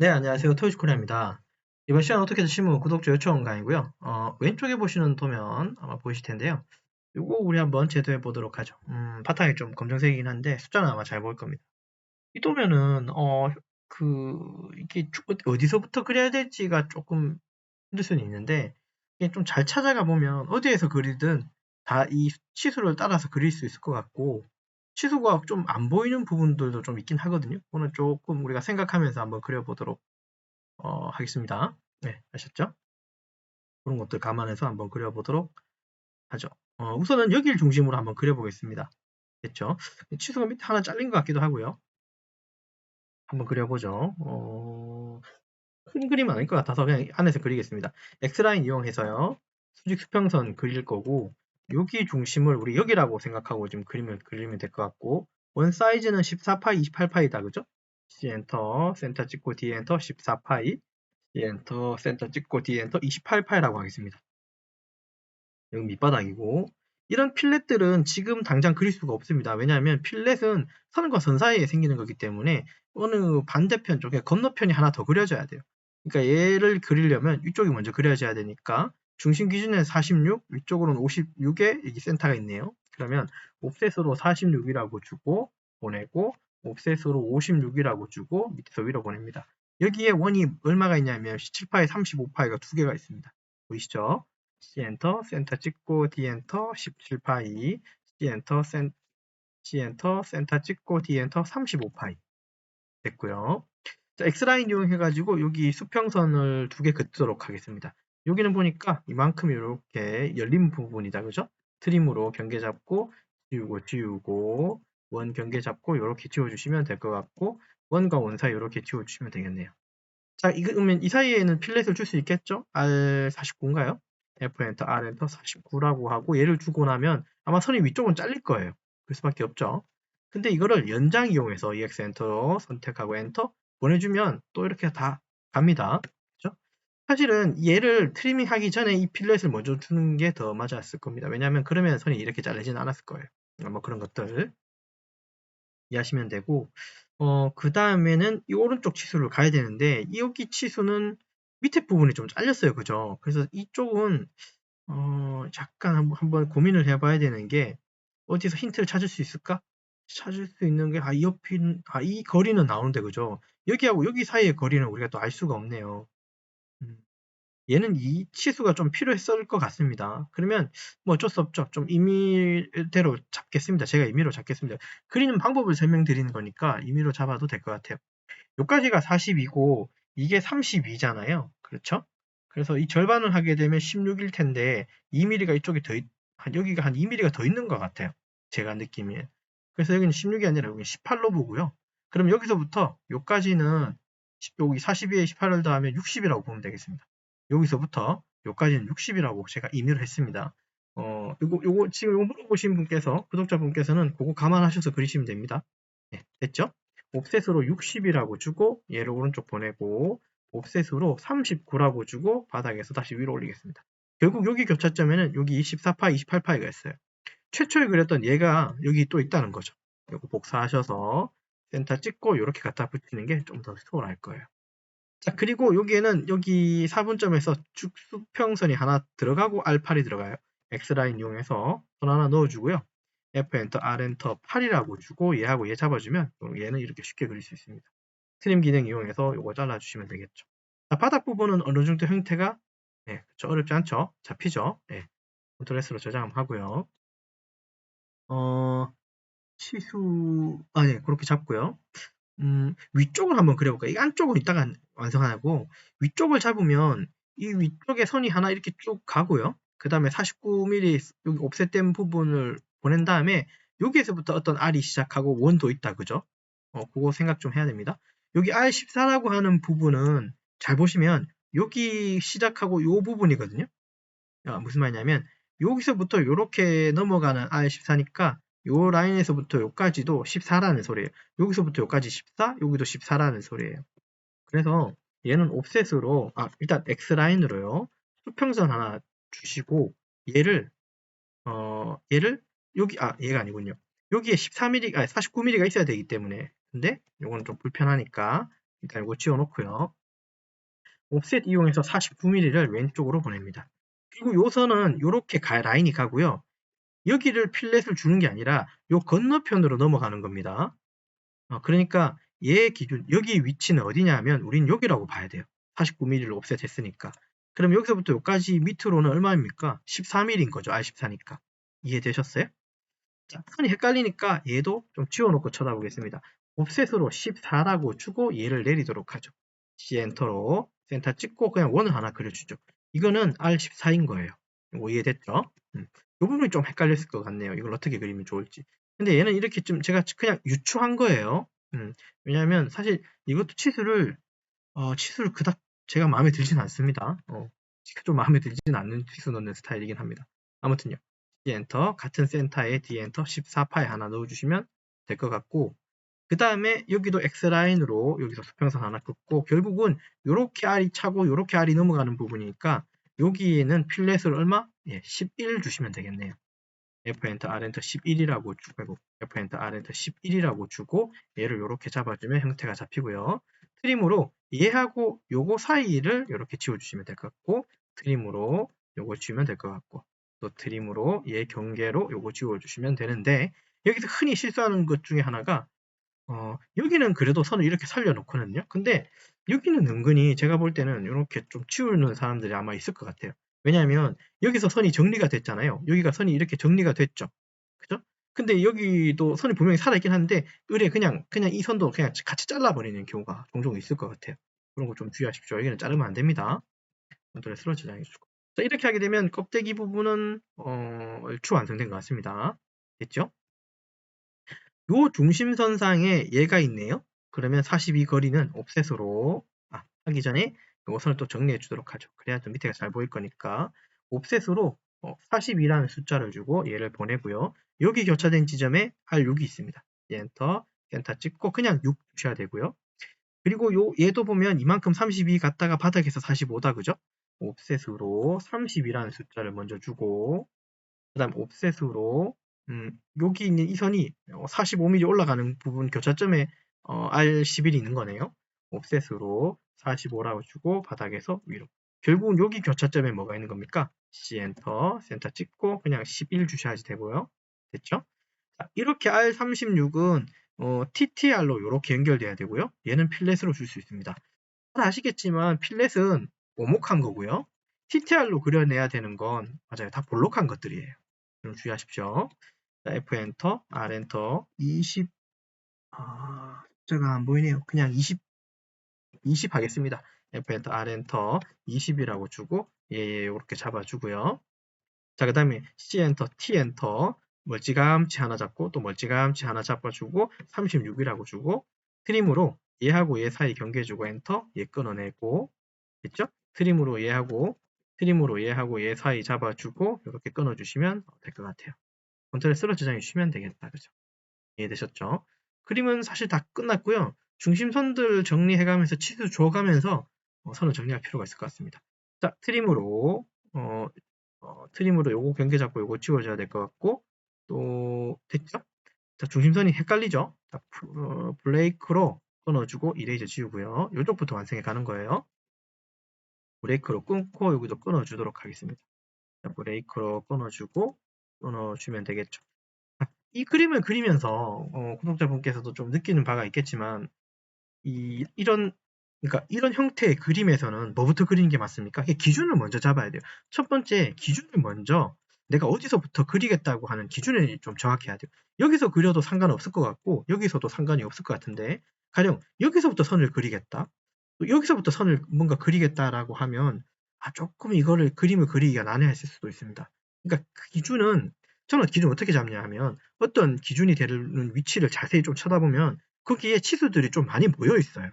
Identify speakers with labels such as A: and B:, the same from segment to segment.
A: 네, 안녕하세요. 토요스코리아입니다. 이번 시간 어떻게 드시면 구독자 요청 강의고요. 어, 왼쪽에 보시는 도면 아마 보이실 텐데요. 이거 우리 한번 제도해 보도록 하죠. 음, 바탕이 좀 검정색이긴 한데 숫자는 아마 잘 보일 겁니다. 이 도면은 어, 그 이게 어디서부터 그려야 될지가 조금 힘들 수는 있는데 이게 좀 잘 찾아가 보면 어디에서 그리든 다 이 치수를 따라서 그릴 수 있을 것 같고 치수가 좀 안 보이는 부분들도 좀 있긴 하거든요. 오늘 조금 우리가 생각하면서 한번 그려보도록 어, 하겠습니다. 네, 아셨죠? 그런 것들 감안해서 한번 그려보도록 하죠. 어, 우선은 여기를 중심으로 한번 그려보겠습니다. 됐죠? 치수가 밑에 하나 잘린 것 같기도 하고요. 한번 그려보죠. 어, 큰 그림은 아닐 것 같아서 그냥 안에서 그리겠습니다. X라인 이용해서요. 수직 수평선 그릴 거고 여기 중심을 우리 여기라고 생각하고 지금 그리면 그리면 될 것 같고 원 사이즈는 14파이 28파이다 그죠? C 엔터 센터 찍고 D 엔터 14파이 C 엔터 센터 찍고 D 엔터 28파이라고 하겠습니다. 여기 밑바닥이고 이런 필렛들은 지금 당장 그릴 수가 없습니다. 왜냐하면 필렛은 선과 선 사이에 생기는 거기 때문에 어느 반대편 쪽에 건너편이 하나 더 그려져야 돼요. 그러니까 얘를 그리려면 이쪽이 먼저 그려져야 되니까 중심 기준은 46, 위쪽으로는 56에 여기 센터가 있네요. 그러면 옵셋으로 46이라고 주고 보내고 옵셋으로 56이라고 주고 밑에서 위로 보냅니다. 여기에 원이 얼마가 있냐면 17파에 35파이가 두 개가 있습니다. 보이시죠? C 엔터 센터 찍고 D 엔터 17파이 C 엔터 센 C 엔터 센터 찍고 D 엔터 35파이 됐고요. 자, X라인 이용해가지고 여기 수평선을 두 개 긋도록 하겠습니다. 여기는 보니까 이만큼 이렇게 열린 부분이다. 그죠? 트림으로 경계 잡고 지우고 지우고 원 경계 잡고 이렇게 지워주시면 될 것 같고 원과 원 사이 이렇게 지워주시면 되겠네요. 자, 그러면 이 사이에는 필렛을 줄 수 있겠죠? R49인가요? F 엔터, R 엔터 49라고 하고 얘를 주고 나면 아마 선이 위쪽은 잘릴 거예요. 그럴 수밖에 없죠. 근데 이거를 연장 이용해서 EX 엔터 선택하고 엔터 보내주면 또 이렇게 다 갑니다. 사실은 얘를 트리밍 하기 전에 이 필렛을 먼저 주는 게 더 맞았을 겁니다. 왜냐하면 그러면 선이 이렇게 잘리지는 않았을 거예요. 뭐 그런 것들 이해하시면 되고 어, 그 다음에는 이 오른쪽 치수를 가야 되는데 여기 치수는 밑에 부분이 좀 잘렸어요. 그죠? 그래서 이쪽은 어, 잠깐 한번 고민을 해봐야 되는 게 어디서 힌트를 찾을 수 있을까? 찾을 수 있는 게, 아, 이 옆인, 아, 이 거리는 나오는데, 그죠? 여기하고 여기 사이의 거리는 우리가 또 알 수가 없네요. 음. 얘는 이 치수가 좀 필요했을 것 같습니다. 그러면 뭐 어쩔 수 없죠. 좀 임의대로 잡겠습니다. 제가 임의로 잡겠습니다. 그리는 방법을 설명드리는 거니까 임의로 잡아도 될 것 같아요. 여기까지가 40이고 이게 32잖아요. 그렇죠? 그래서 이 절반을 하게 되면 16일 텐데 2mm가 이쪽에 더 있, 한 여기가 한 2mm가 더 있는 것 같아요. 제가 느낌이. 그래서 여기는 16이 아니라 여기 18로 보고요. 그럼 여기서부터 여기까지는 여기 42에 18을 더하면 60이라고 보면 되겠습니다. 여기서부터 여기까지는 60이라고 제가 임의를 했습니다. 어, 요거, 요거, 지금 요거 물어보신 분께서, 구독자분께서는 그거 감안하셔서 그리시면 됩니다. 네, 됐죠? 옵셋으로 60이라고 주고, 얘를 오른쪽 보내고, 옵셋으로 39라고 주고, 바닥에서 다시 위로 올리겠습니다. 결국 여기 교차점에는 여기 24파, 28파이가 있어요. 최초에 그렸던 얘가 여기 또 있다는 거죠. 이거 복사하셔서 센터 찍고 이렇게 갖다 붙이는 게 좀 더 수월할 거예요. 자, 그리고 여기에는 여기 4분점에서 축수평선이 하나 들어가고 R8이 들어가요. X라인 이용해서 선 하나 넣어주고요. F 엔터, R 엔터 8이라고 주고 얘하고 얘 잡아주면 얘는 이렇게 쉽게 그릴 수 있습니다. 트림 기능 이용해서 이거 잘라주시면 되겠죠. 자, 바닥 부분은 어느 정도 형태가 네, 그렇죠. 어렵지 않죠? 잡히죠? 네, 컨트롤 S로 저장 하고요. 어, 치수, 아, 네, 그렇게 잡고요. 음, 위쪽을 한번 그려볼까요? 이 안쪽은 이따가 완성하고 위쪽을 잡으면 이 위쪽에 선이 하나 이렇게 쭉 가고요. 그 다음에 49mm 여기 옵셋된 부분을 보낸 다음에 여기에서부터 어떤 R이 시작하고 원도 있다. 그죠? 어, 그거 생각 좀 해야 됩니다. 여기 R14라고 하는 부분은 잘 보시면 여기 시작하고 요 부분이거든요. 아, 무슨 말이냐면 여기서부터 이렇게 넘어가는 R14니까 요 라인에서부터 요까지도 14라는 소리예요. 여기서부터 요까지 14, 여기도 14라는 소리예요. 그래서 얘는 옵셋으로 아 일단 X라인으로요. 수평선 하나 주시고 얘를 어 얘를 여기 아 얘가 아니군요. 여기에 14mm 아 49mm가 있어야 되기 때문에 근데 요거는 좀 불편하니까 일단 이거 지워 놓고요. 옵셋 이용해서 49mm를 왼쪽으로 보냅니다. 그리고 요 선은 이렇게 가, 라인이 가고요. 여기를 필렛을 주는 게 아니라 요 건너편으로 넘어가는 겁니다. 어, 그러니까 얘 기준 여기 위치는 어디냐 하면 우린 여기라고 봐야 돼요. 49mm를 옵셋 했으니까. 그럼 여기서부터 여기까지 밑으로는 얼마입니까? 14mm인 거죠. R14니까. 이해되셨어요? 자, 선이 헷갈리니까 얘도 좀 지워놓고 쳐다보겠습니다. 옵셋으로 14라고 주고 얘를 내리도록 하죠. C 엔터로 센터 찍고 그냥 원을 하나 그려주죠. 이거는 R14인 거예요. 이해됐죠? 음. 이 부분이 좀 헷갈렸을 것 같네요. 이걸 어떻게 그리면 좋을지. 근데 얘는 이렇게 좀 제가 그냥 유추한 거예요. 음. 왜냐하면 사실 이것도 치수를 어, 치수를 그닥 제가 마음에 들진 않습니다. 어, 좀 마음에 들진 않는 치수 넣는 스타일이긴 합니다. 아무튼요. D 엔터 같은 센터에 D 엔터 14파에 하나 넣어주시면 될 것 같고 그 다음에 여기도 X라인으로 여기서 수평선 하나 긋고 결국은 이렇게 R이 차고 이렇게 R이 넘어가는 부분이니까 여기에는 필렛을 얼마? 예, 11 주시면 되겠네요. F 엔터 R 엔터 11이라고 주고 F 엔터 R 엔터 11이라고 주고 얘를 이렇게 잡아주면 형태가 잡히고요. 트림으로 얘하고 요거 사이를 이렇게 지워주시면 될 것 같고 트림으로 요거 지우면 될 것 같고 또 트림으로 얘 경계로 요거 지워주시면 되는데 여기서 흔히 실수하는 것 중에 하나가 어, 여기는 그래도 선을 이렇게 살려놓거든요. 근데 여기는 은근히 제가 볼 때는 이렇게 좀 치우는 사람들이 아마 있을 것 같아요. 왜냐하면 여기서 선이 정리가 됐잖아요. 여기가 선이 이렇게 정리가 됐죠. 그죠? 근데 여기도 선이 분명히 살아있긴 한데 의뢰 그냥 그냥 이 선도 그냥 같이 잘라버리는 경우가 종종 있을 것 같아요. 그런 거 좀 주의하십시오. 여기는 자르면 안 됩니다. 컨트롤 슬로 저장해주고. 자, 이렇게 하게 되면 껍데기 부분은 어, 얼추 완성된 것 같습니다. 됐죠? 요 중심선상에 얘가 있네요. 그러면 42 거리는 옵셋으로 아, 하기 전에 이것을 또 정리해 주도록 하죠. 그래야 좀 밑에가 잘 보일 거니까 옵셋으로 어, 42라는 숫자를 주고 얘를 보내고요. 여기 교차된 지점에 R6이 있습니다. 엔터, 엔터 찍고 그냥 6 주셔야 되고요. 그리고 요 얘도 보면 이만큼 32 갔다가 바닥에서 45다 그죠? 옵셋으로 32라는 숫자를 먼저 주고 그 다음 옵셋으로 음, 여기 있는 이 선이 45mm 어, 올라가는 부분 교차점에 어, R11이 있는 거네요. 옵셋으로 45라고 주고 바닥에서 위로. 결국은 여기 교차점에 뭐가 있는 겁니까? C 엔터, 센터 찍고 그냥 11 주셔야지 되고요. 됐죠? 자, 이렇게 R36은 어, TTR로 이렇게 연결돼야 되고요. 얘는 필렛으로 줄 수 있습니다. 아시겠지만 필렛은 오목한 거고요. TTR로 그려내야 되는 건 맞아요. 다 볼록한 것들이에요. 좀 주의하십시오. 자, F 엔터, R 엔터, 20, 아, 숫자가 안 보이네요. 그냥 20, 20 하겠습니다. F 엔터, R 엔터, 20이라고 주고, 예, 예, 이렇게 잡아주고요. 자, 그 다음에 C 엔터, T 엔터, 멀찌감치 하나 잡고, 또 멀찌감치 하나 잡아주고, 36이라고 주고, 트림으로 얘하고 얘 사이 경계주고 엔터, 얘 끊어내고, 됐죠? 트림으로 얘하고, 트림으로 얘하고 얘 사이 잡아주고, 이렇게 끊어주시면 될 것 같아요. 컨트롤 쓰러 저장해 주시면 되겠다. 그죠? 이해되셨죠? 그림은 사실 다 끝났고요. 중심선들 정리해가면서 치수 줘가면서 어, 선을 정리할 필요가 있을 것 같습니다. 자, 트림으로 어, 어, 트림으로 요거 경계 잡고 요거 지워줘야 될 것 같고 또 됐죠? 자, 중심선이 헷갈리죠? 자, 어, 블레이크로 끊어주고 이레이저 지우고요. 요쪽부터 완성해 가는 거예요. 브레이크로 끊고 여기도 끊어주도록 하겠습니다. 자, 브레이크로 끊어주고 끊어주면 되겠죠. 이 그림을 그리면서 어, 구독자분께서도 좀 느끼는 바가 있겠지만 이, 이런 그러니까 이런 형태의 그림에서는 뭐부터 그리는 게 맞습니까? 기준을 먼저 잡아야 돼요. 첫 번째 기준을 먼저 내가 어디서부터 그리겠다고 하는 기준을 좀 정확해야 돼요. 여기서 그려도 상관없을 것 같고 여기서도 상관이 없을 것 같은데 가령 여기서부터 선을 그리겠다. 여기서부터 선을 뭔가 그리겠다라고 하면 아 조금 이거를 그림을 그리기가 난해했을 수도 있습니다. 그러니까 그 기준은 저는 기준 어떻게 잡냐 하면 어떤 기준이 되는 위치를 자세히 좀 쳐다보면 거기에 치수들이 좀 많이 모여 있어요.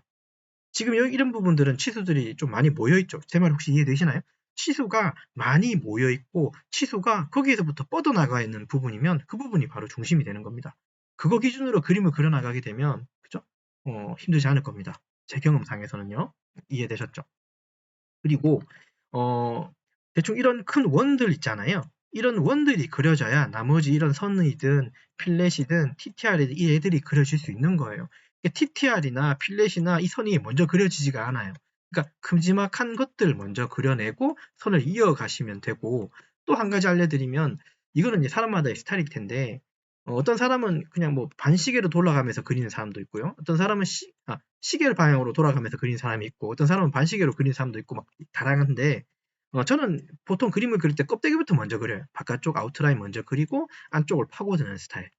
A: 지금 여기 이런 부분들은 치수들이 좀 많이 모여 있죠. 제 말 혹시 이해되시나요? 치수가 많이 모여 있고 치수가 거기에서부터 뻗어나가 있는 부분이면 그 부분이 바로 중심이 되는 겁니다. 그거 기준으로 그림을 그려나가게 되면 그죠? 어, 힘들지 않을 겁니다. 제 경험상에서는요. 이해되셨죠? 그리고 어, 대충 이런 큰 원들 있잖아요. 이런 원들이 그려져야 나머지 이런 선이든 필렛이든 TTR이든 이 애들이 그려질 수 있는 거예요. TTR이나 필렛이나 이 선이 먼저 그려지지가 않아요. 그러니까 큼지막한 것들 먼저 그려내고 선을 이어가시면 되고 또 한 가지 알려드리면 이거는 이제 사람마다의 스타일일 텐데 어, 떤 사람은 그냥 뭐 반시계로 돌아가면서 그리는 사람도 있고요. 어떤 사람은 시, 아, 시계 방향으로 돌아가면서 그리는 사람이 있고 어떤 사람은 반시계로 그리는 사람도 있고 막 다양한데 어, 저는 보통 그림을 그릴 때 껍데기부터 먼저 그려요. 바깥쪽 아웃라인 먼저 그리고 안쪽을 파고드는 스타일.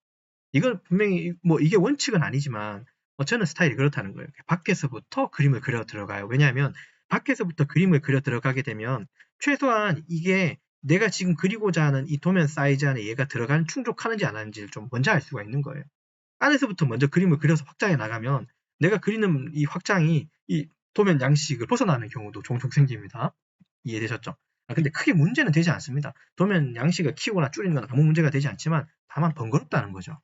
A: 이건 분명히 뭐 이게 원칙은 아니지만 어, 저는 스타일이 그렇다는 거예요. 밖에서부터 그림을 그려 들어가요. 왜냐하면 밖에서부터 그림을 그려 들어가게 되면 최소한 이게 내가 지금 그리고자 하는 이 도면 사이즈 안에 얘가 들어가는 충족하는지 안 하는지를 좀 먼저 알 수가 있는 거예요. 안에서부터 먼저 그림을 그려서 확장해 나가면 내가 그리는 이 확장이 이 도면 양식을 벗어나는 경우도 종종 생깁니다. 이해되셨죠? 아, 근데 크게 문제는 되지 않습니다. 도면 양식을 키우거나 줄이는 건 아무 문제가 되지 않지만 다만 번거롭다는 거죠.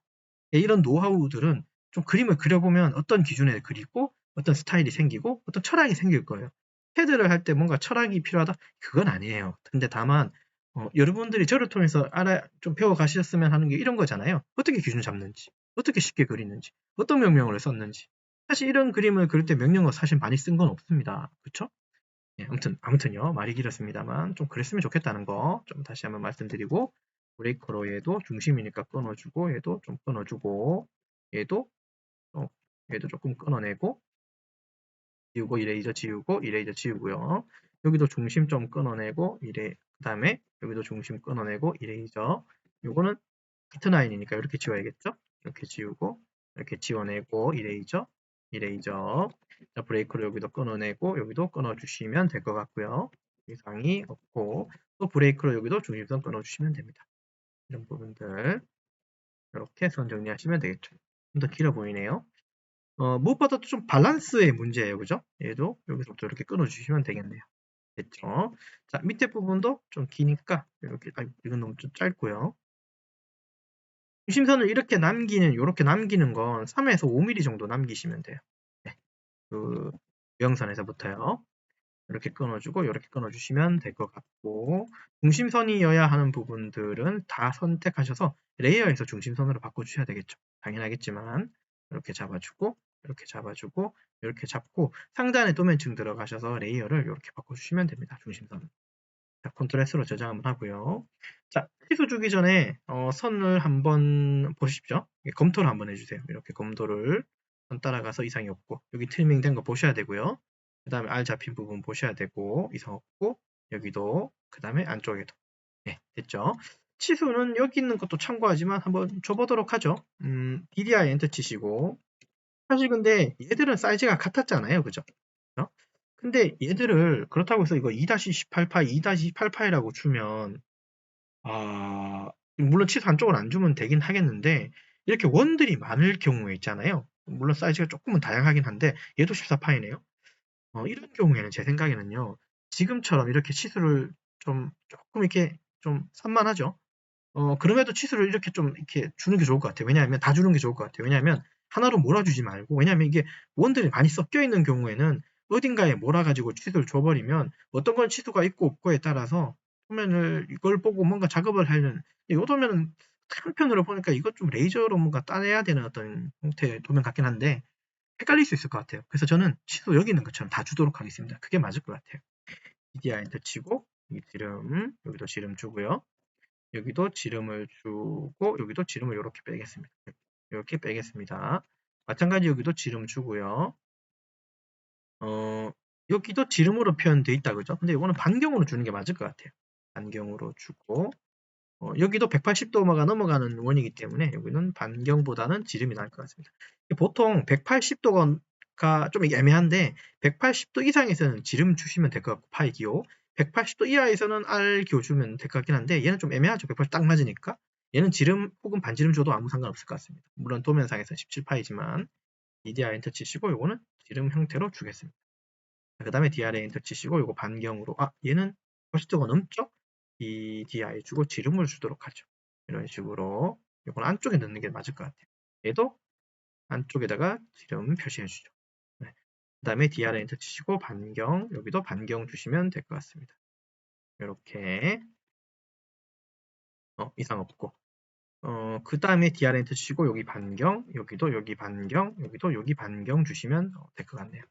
A: 예, 이런 노하우들은 좀 그림을 그려보면 어떤 기준에 그리고 어떤 스타일이 생기고 어떤 철학이 생길 거예요. 패드를 할 때 뭔가 철학이 필요하다? 그건 아니에요. 근데 다만 어, 여러분들이 저를 통해서 알아 좀 배워 가셨으면 하는 게 이런 거잖아요. 어떻게 기준 잡는지, 어떻게 쉽게 그리는지, 어떤 명령어를 썼는지. 사실 이런 그림을 그릴 때 명령어 사실 많이 쓴 건 없습니다. 그렇죠? 예, 아무튼 아무튼요 말이 길었습니다만 좀 그랬으면 좋겠다는 거 좀 다시 한번 말씀드리고 브레이커로 얘도 중심이니까 끊어주고 얘도 좀 끊어주고 얘도 어, 얘도 조금 끊어내고 지우고 이레이저 지우고 이레이저 지우고요. 여기도 중심 좀 끊어내고 이레 그 다음에 여기도 중심 끊어내고 이레이저 요거는 비트나인이니까 이렇게 지워야겠죠? 이렇게 지우고 이렇게 지워내고 이레이저 이레이저 자, 브레이크를 여기도 끊어내고 여기도 끊어주시면 될 것 같고요. 이상이 없고 또 브레이크로 여기도 중립선 끊어주시면 됩니다. 이런 부분들 이렇게 선 정리하시면 되겠죠. 좀 더 길어 보이네요. 어, 무엇보다도 좀 밸런스의 문제예요. 그죠? 얘도 여기서부터 이렇게 끊어주시면 되겠네요. 됐죠? 자, 밑에 부분도 좀 기니까 이렇게 아, 이건 너무 좀 짧고요. 중심선을 이렇게 남기는 이렇게 남기는 건 3에서 5mm 정도 남기시면 돼요. 네. 그 유형선에서부터요. 이렇게 끊어주고 이렇게 끊어주시면 될 것 같고 중심선이어야 하는 부분들은 다 선택하셔서 레이어에서 중심선으로 바꿔주셔야 되겠죠. 당연하겠지만 이렇게 잡아주고 이렇게 잡아주고 이렇게 잡고 상단에 도면층 들어가셔서 레이어를 이렇게 바꿔주시면 됩니다. 중심선. 자, 컨트롤 S로 저장 한번 하고요. 자, 시수 주기 전에 어, 선을 한번 보십시오. 검토를 한번 해주세요. 이렇게 검토를 선 따라가서 이상이 없고 여기 트리밍 된 거 보셔야 되고요. 그 다음에 알 잡힌 부분 보셔야 되고 이상 없고 여기도 그 다음에 안쪽에도 네, 됐죠. 치수는 여기 있는 것도 참고하지만 한번 줘보도록 하죠. 음, DDI 엔터 치시고 사실 근데 얘들은 사이즈가 같았잖아요. 그죠? 어? 근데 얘들을 그렇다고 해서 이거 2-18파, 2-18파이라고 주면 아 물론 치수 한쪽을 안 주면 되긴 하겠는데 이렇게 원들이 많을 경우에 있잖아요. 물론 사이즈가 조금은 다양하긴 한데 얘도 14파이네요. 어, 이런 경우에는 제 생각에는요. 지금처럼 이렇게 치수를 좀 조금 이렇게 좀 산만하죠. 어, 그럼에도 치수를 이렇게 좀 이렇게 주는 게 좋을 것 같아요. 왜냐하면 다 주는 게 좋을 것 같아요. 왜냐하면 하나로 몰아주지 말고 왜냐하면 이게 원들이 많이 섞여 있는 경우에는 어딘가에 몰아가지고 치수를 줘버리면 어떤 건 치수가 있고 없고에 따라서 도면을 이걸 보고 뭔가 작업을 하려는 이 도면은 한편으로 보니까 이것 좀 레이저로 뭔가 따내야 되는 어떤 형태의 도면 같긴 한데 헷갈릴 수 있을 것 같아요. 그래서 저는 치수 여기 있는 것처럼 다 주도록 하겠습니다. 그게 맞을 것 같아요. EDI 엔터 치고 이 지름 여기도 지름 주고요. 여기도 지름을 주고 여기도 지름을 이렇게 빼겠습니다. 이렇게 빼겠습니다. 마찬가지 여기도 지름 주고요. 어, 여기도 지름으로 표현되어 있다 그죠? 근데 이거는 반경으로 주는 게 맞을 것 같아요. 반경으로 주고 어, 여기도 180도가 넘어가는 원이기 때문에 여기는 반경보다는 지름이 나을 것 같습니다. 보통 180도가 좀 애매한데 180도 이상에서는 지름 주시면 될 것 같고 파이 기호 180도 이하에서는 R 기호 주면 될 것 같긴 한데 얘는 좀 애매하죠. 180 딱 맞으니까 얘는 지름 혹은 반지름 줘도 아무 상관없을 것 같습니다. 물론 도면상에서 17파이지만 EDR 엔터 치시고 요거는 지름 형태로 주겠습니다. 그 다음에 DR에 엔터 치시고 요거 반경으로 아 얘는 80도가 넘죠? EDI 주고 지름을 주도록 하죠. 이런 식으로 요건 안쪽에 넣는 게 맞을 것 같아요. 얘도 안쪽에다가 지름 표시해 주죠. 네. 그 다음에 DR 엔터 치시고 반경 여기도 반경 주시면 될 것 같습니다. 이렇게 어, 이상 없고 어, 그 다음에 DRN트 치고 여기 반경, 여기도 여기 반경, 여기도 여기 반경 주시면 어, 될것 같네요.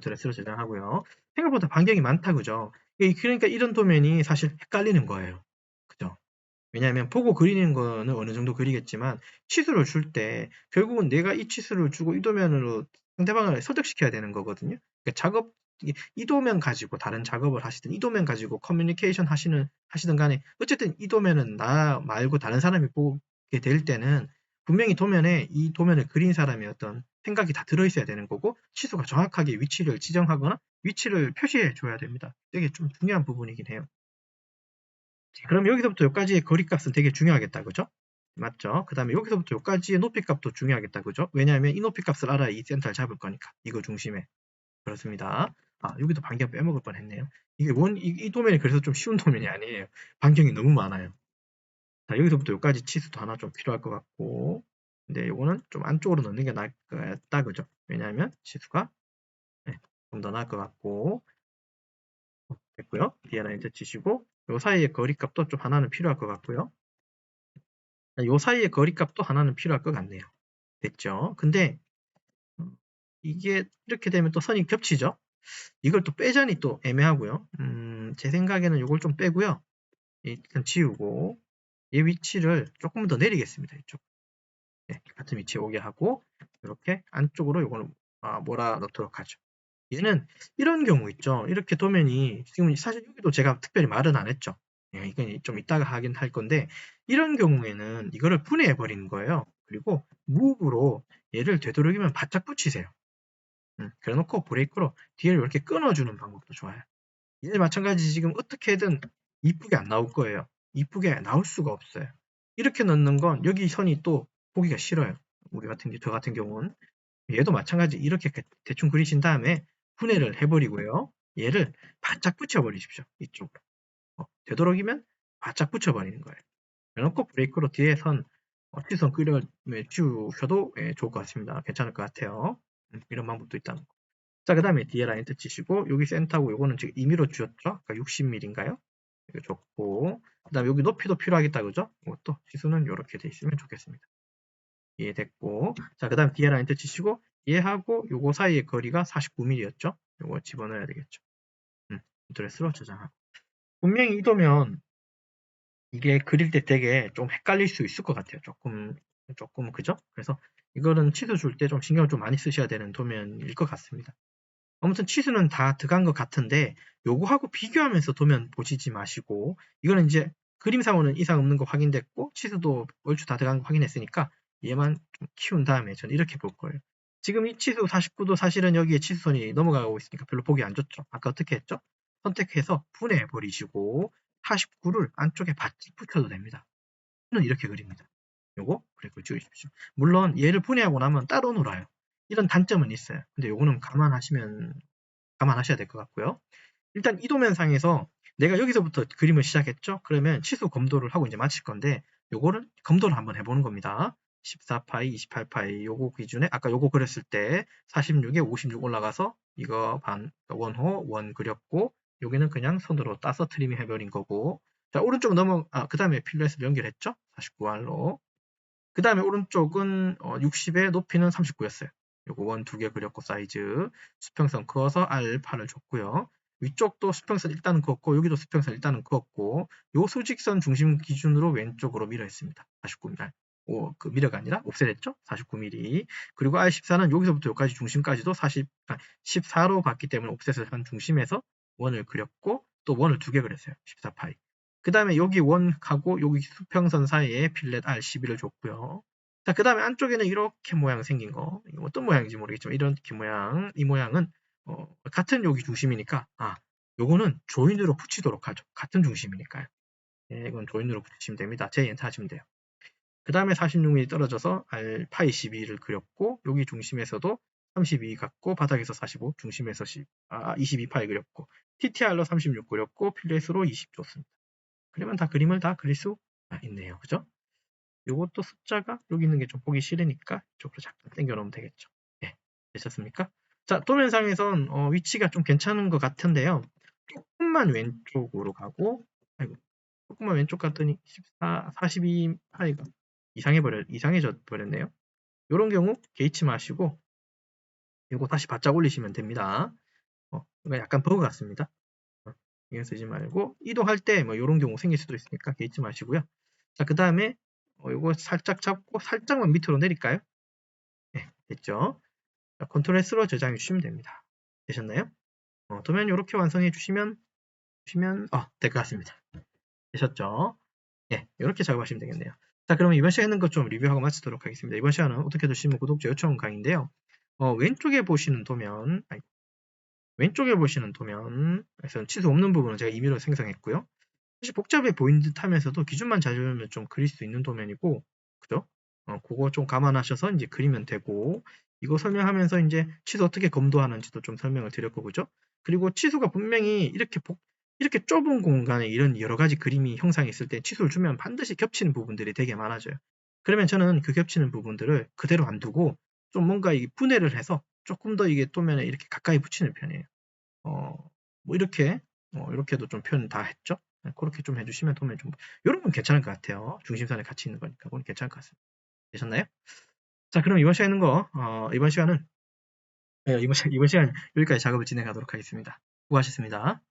A: 드레스로 저장하고요. 생각보다 반경이 많다, 그죠? 이- 그러니까 이런 도면이 사실 헷갈리는 거예요. 그죠? 왜냐하면 보고 그리는 거는 어느 정도 그리겠지만 치수를 줄 때 결국은 내가 이 치수를 주고 이 도면으로 상대방을 설득시켜야 되는 거거든요. 그러니까 작업 이- 이 도면 가지고 다른 작업을 하시든 이 도면 가지고 커뮤니케이션 하시는 하시든 간에 어쨌든 이 도면은 나 말고 다른 사람이 보게 될 때는 분명히 도면에 이 도면을 그린 사람의 어떤 생각이 다 들어있어야 되는 거고 치수가 정확하게 위치를 지정하거나 위치를 표시해 줘야 됩니다. 이게 좀 중요한 부분이긴 해요. 그럼 여기서부터 여기까지의 거리값은 되게 중요하겠다, 그죠? 맞죠? 그 다음에 여기서부터 여기까지의 높이값도 중요하겠다, 그죠? 왜냐하면 이 높이값을 알아야 이 센터를 잡을 거니까 이거 중심에 그렇습니다. 아 여기도 반경 빼먹을 뻔했네요. 이게 원, 이, 이 도면이 그래서 좀 쉬운 도면이 아니에요. 반경이 너무 많아요. 자 여기서부터 여기까지 치수도 하나 좀 필요할 것 같고 근데 이거는 좀 안쪽으로 넣는 게 같다, 그죠? 왜냐하면 치수가 네, 좀더 나을 것 같고 어, 됐고요. 뒤에 라인 치시고 요 사이의 거리값도 좀 하나는 필요할 것 같고요. 요 사이의 거리값도 하나는 필요할 것 같네요. 됐죠? 근데 음, 이게 이렇게 되면 또 선이 겹치죠? 이걸 또 빼자니 또 애매하고요. 음, 제 생각에는 이걸 좀 빼고요. 일단 지우고 이 위치를 조금 더 내리겠습니다. 이쪽. 네, 같은 위치에 오게 하고 이렇게 안쪽으로 이거는 아, 몰아 넣도록 하죠. 얘는 이런 경우 있죠. 이렇게 도면이 지금 사실 여기도 제가 특별히 말은 안 했죠. 예, 이건 좀 이따가 하긴 할 건데 이런 경우에는 이거를 분해해 버리는 거예요. 그리고 무브로 얘를 되도록이면 바짝 붙이세요. 음, 그래놓고 브레이크로 뒤를 이렇게 끊어주는 방법도 좋아요. 이제 마찬가지 지금 어떻게든 이쁘게 안 나올 거예요. 이쁘게 나올 수가 없어요. 이렇게 넣는 건 여기 선이 또 보기가 싫어요. 우리 같은 저 같은 경우는 얘도 마찬가지 이렇게 대충 그리신 다음에 분해를 해버리고요. 얘를 바짝 붙여버리십시오. 이쪽으로. 어, 되도록이면 바짝 붙여버리는 거예요. 그래놓고 브레이크로 뒤에 선 어, 시선 끓여 주셔도 예, 좋을 것 같습니다. 괜찮을 것 같아요. 음, 이런 방법도 있다는 거. 자, 그 다음에 뒤에 라인 뜨치시고 여기 센터고 요거는 지금 임의로 주었죠? 아까 60mm인가요? 이거 좋고 그 다음에 여기 높이도 필요하겠다 그죠? 이것도 시수는 이렇게 돼 있으면 좋겠습니다. 이해됐고 자, 그 다음 뒤에 라인 뜨치시고 얘하고 요거 사이의 거리가 49mm였죠? 요거 집어넣어야 되겠죠. 음, 드레스로 저장하고 분명히 이도면 이게 그릴 때 되게 좀 헷갈릴 수 있을 것 같아요. 조금 조금 그죠? 그래서 이거는 치수 줄 때 좀 신경 좀 많이 쓰셔야 되는 도면일 것 같습니다. 아무튼 치수는 다 들어간 것 같은데 요거하고 비교하면서 도면 보시지 마시고 이거는 이제 그림상으로는 이상 없는 거 확인됐고 치수도 얼추 다 들어간 거 확인했으니까 얘만 좀 키운 다음에 저는 이렇게 볼 거예요. 지금 이 치수 49도 사실은 여기에 치수선이 넘어가고 있으니까 별로 보기 안 좋죠. 아까 어떻게 했죠? 선택해서 분해해 버리시고 49를 안쪽에 바짝 붙여도 됩니다. 는 이렇게 그립니다. 요거 그래프 지우십시오. 물론 얘를 분해하고 나면 따로 놀아요. 이런 단점은 있어요. 근데 요거는 감안하시면 감안하셔야 될 것 같고요. 일단 이 도면상에서 내가 여기서부터 그림을 시작했죠. 그러면 치수 검도를 하고 이제 마칠 건데 요거를 검도를 한번 해보는 겁니다. 14파이, 28파이 요거 기준에 아까 요거 그렸을 때 46에 56 올라가서 이거 반 원호 원 그렸고 여기는 그냥 손으로 따서 트리밍 해버린 거고. 자 오른쪽 넘어 아 그 다음에 필렛을 연결했죠? 49R로. 그 다음에 오른쪽은 어, 60의 높이는 39였어요. 요거 원 두 개 그렸고 사이즈. 수평선 그어서 R8을 줬고요. 위쪽도 수평선 일단은 그었고 여기도 수평선 일단은 그었고 요 수직선 중심 기준으로 왼쪽으로 밀어 있습니다. 49mm 오, 그 미러가 아니라 옵셋했죠 49mm 그리고 R14는 여기서부터 여기까지 중심까지도 40, 아, 14로 봤기 때문에 옵셋을 한 중심에서 원을 그렸고 또 원을 두 개 그렸어요. 14파이. 그 다음에 여기 원하고 여기 수평선 사이에 필렛 R12를 줬고요. 자, 그 다음에 안쪽에는 이렇게 모양 생긴 거. 어떤 모양인지 모르겠지만 이렇게 모양. 이 모양은 어, 같은 여기 중심이니까 아, 요거는 조인으로 붙이도록 하죠. 같은 중심이니까요. 네, 이건 조인으로 붙이시면 됩니다. 제 엔터 하시면 돼요. 그 다음에 46mm 떨어져서 R 파이 12를 그렸고 여기 중심에서도 32 갖고 바닥에서 45 중심에서 10, 아, 22파이 그렸고 TTR로 36 그렸고 필렛으로 20 줬습니다. 그러면 다 그림을 다 그릴 수 있네요. 그죠? 요것도 숫자가 여기 있는 게 좀 보기 싫으니까 이쪽으로 잠깐 당겨 놓으면 되겠죠. 네, 되셨습니까? 자, 도면상에선 어, 위치가 좀 괜찮은 것 같은데요. 조금만 왼쪽으로 가고 아이고, 조금만 왼쪽 갔더니 14, 42파이가 이상해 버려 이상해져 버렸네요. 이런 경우 게이츠 마시고 이거 다시 바짝 올리시면 됩니다. 어, 약간 버그 같습니다. 어, 이거 쓰지 말고 이동할 때 뭐 이런 경우 생길 수도 있으니까 게이츠 마시고요. 자, 그 다음에 어, 이거 살짝 잡고 살짝만 밑으로 내릴까요? 네, 됐죠. 자, 컨트롤 S로 저장해 주시면 됩니다. 되셨나요? 어, 도면 이렇게 완성해 주시면 주시면 어, 될 것 같습니다. 되셨죠? 예, 이렇게 작업하시면 되겠네요. 자, 그러면 이번 시간은 것좀 리뷰하고 마치도록 하겠습니다. 이번 시간은 어떻게 드시면 구독자 요청 강의인데요. 어, 왼쪽에 보시는 도면, 아니, 왼쪽에 보시는 도면에서는 치수 없는 부분은 제가 임의로 생성했고요. 사실 복잡해 보이는 듯 하면서도 기준만 잘 잡으면 좀 그릴 수 있는 도면이고, 그죠? 어, 그거 좀 감안하셔서 이제 그리면 되고, 이거 설명하면서 이제 치수 어떻게 검도하는지도 좀 설명을 드렸고, 그죠? 그리고 치수가 분명히 이렇게 복, 이렇게 좁은 공간에 이런 여러 가지 그림이 형상이 있을 때 치수를 주면 반드시 겹치는 부분들이 되게 많아져요. 그러면 저는 그 겹치는 부분들을 그대로 안 두고 좀 뭔가 이 분해를 해서 조금 더 이게 도면에 이렇게 가까이 붙이는 편이에요. 어, 뭐 이렇게, 어, 이렇게도 좀 표현 다 했죠? 네, 그렇게 좀 해주시면 도면 좀, 이런 건 괜찮을 것 같아요. 중심선에 같이 있는 거니까. 그건 괜찮을 것 같습니다. 되셨나요? 자, 그럼 이번 시간은 거, 어, 이번 시간은, 네, 이번, 시, 이번 시간 여기까지 작업을 진행하도록 하겠습니다. 수고하셨습니다.